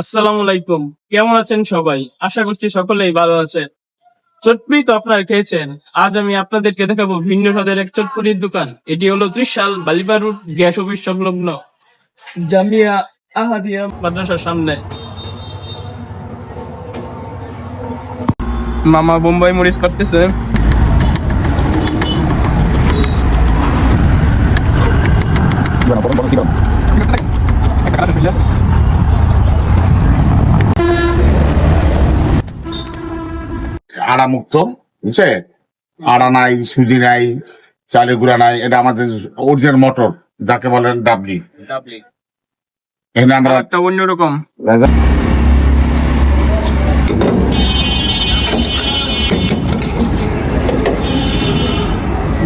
আসসালামু আলাইকুম। কেমন আছেন সবাই? আশা করছি সকলেই ভালো আছেন। চটপড়ি তো আপনারা খেয়েছেন। আজ আমি আপনাদেরকে দেখাবো ভিন্ন স্বাদের এক চটপড়ির দোকান। এটি হলো ত্রিশাল বালিবা রুট গ্যাস অফিস সংলগ্ন জামিয়া আহাদিয়া মাদ্রাসার সামনে। মামা বোম্বাই মরিচ করতেছে আড়া মুক্ত বুঝছে? আড়া নাই সুজি নাই চালে গুঁড়া নাই এটা আমাদের অরিজিনাল মটর যাকে বলেন ডাবলি। এখানে আমরা একটা অন্যরকম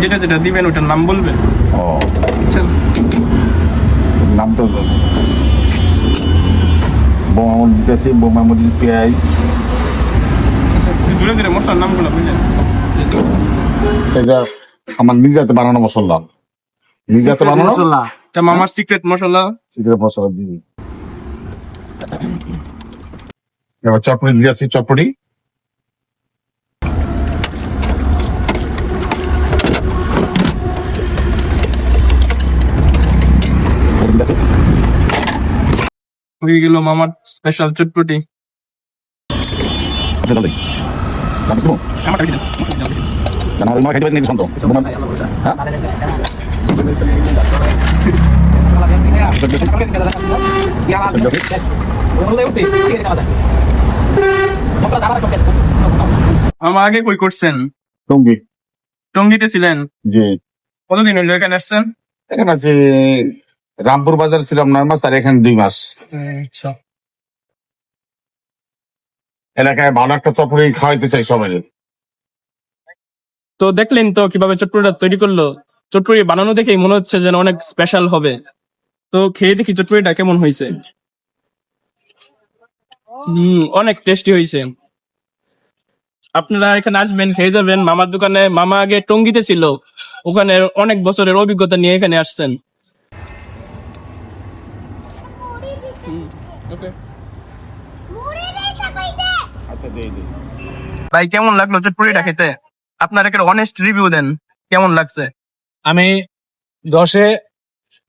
যেটা যেটা দিবেন ওটার নাম বলবেন? ও। নাম তো বোমা মরিচ দিতেছি বোমা মরিচ পেঁয়াজ। মশলার নামগুলো বুঝলেন এটা আমার নিজে হাতে বানানো মশলা। নিজে হাতে বানানো? এটা মামার সিক্রেট মশলা। চিকেন মশলা দিবি এবার চটপড়ি দিয়ে যাচ্ছি হয়ে গেল মামার স্পেশাল চটপটি। বেশি দেন। মামা আগে কই করছেন? টঙ্গি। টঙ্গিতে ছিলেন? জি। কতদিন হইল এখানে আসছেন? এখানে আছে রামপুর বাজার ছিলাম নয় মাস আর এখানে দুই মাস। আচ্ছা। এলাকায় ভালো একটা চপড়ি খাওয়াইতে চাই সবাই। তো দেখলেন তো কীভাবে চটপটিটা তৈরি করল? চটপটি বানানো দেখেই মনে হচ্ছে যেন অনেক স্পেশাল হবে। তো খেয়ে দেখি চটপটিটা কেমন হয়েছে। হম অনেক টেস্টি হয়েছে। আপনারা এখানে আসবেন খেয়ে যাবেন। মামার দোকানে মামা আগে টঙ্গিতে ছিল। ওখানে অনেক বছরের অভিজ্ঞতা নিয়ে এখানে আসছেন। okay. আচ্ছা দিয়ে দিই। ভাই কেমন লাগল চটপটিটা খেতে? আপনার একটা অনেস্ট রিভিউ দেন কেমন লাগছে? আমি দশে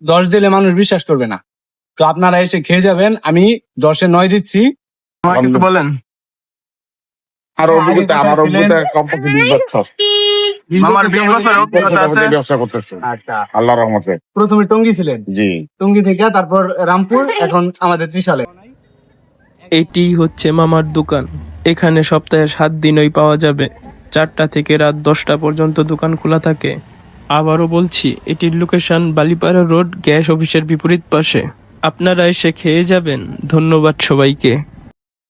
দশ দিলে মানুষ বিশ্বাস করবে না। তো আপনারা এসে খেয়ে যাবেন আমি দশে নয় দিচ্ছি। আমার কিছু বলেন। আর অভিজ্ঞতা আমার অভিজ্ঞতা কমপক্ষে বিশ বছর। মামার বিশ বছরের অভিজ্ঞতা আছে। ব্যবসা করতেছে। আচ্ছা। আল্লাহ রহমতে। প্রথমে টঙ্গি ছিলেন? জি। টঙ্গি থেকে তারপর রামপুর এখন আমাদের ত্রিশালে। এটি হচ্ছে মামার দোকান। এখানে সপ্তাহে সাত দিনই পাওয়া যাবে। চারটা থেকে রাত দশটা পর্যন্ত দোকান খোলা থাকে। আবারও বলছি, এটির লোকেশন বালিপাড়া রোড গ্যাস অফিসের বিপরীত পাশে। আপনারা এসে খেয়ে যাবেন। ধন্যবাদ সবাইকে।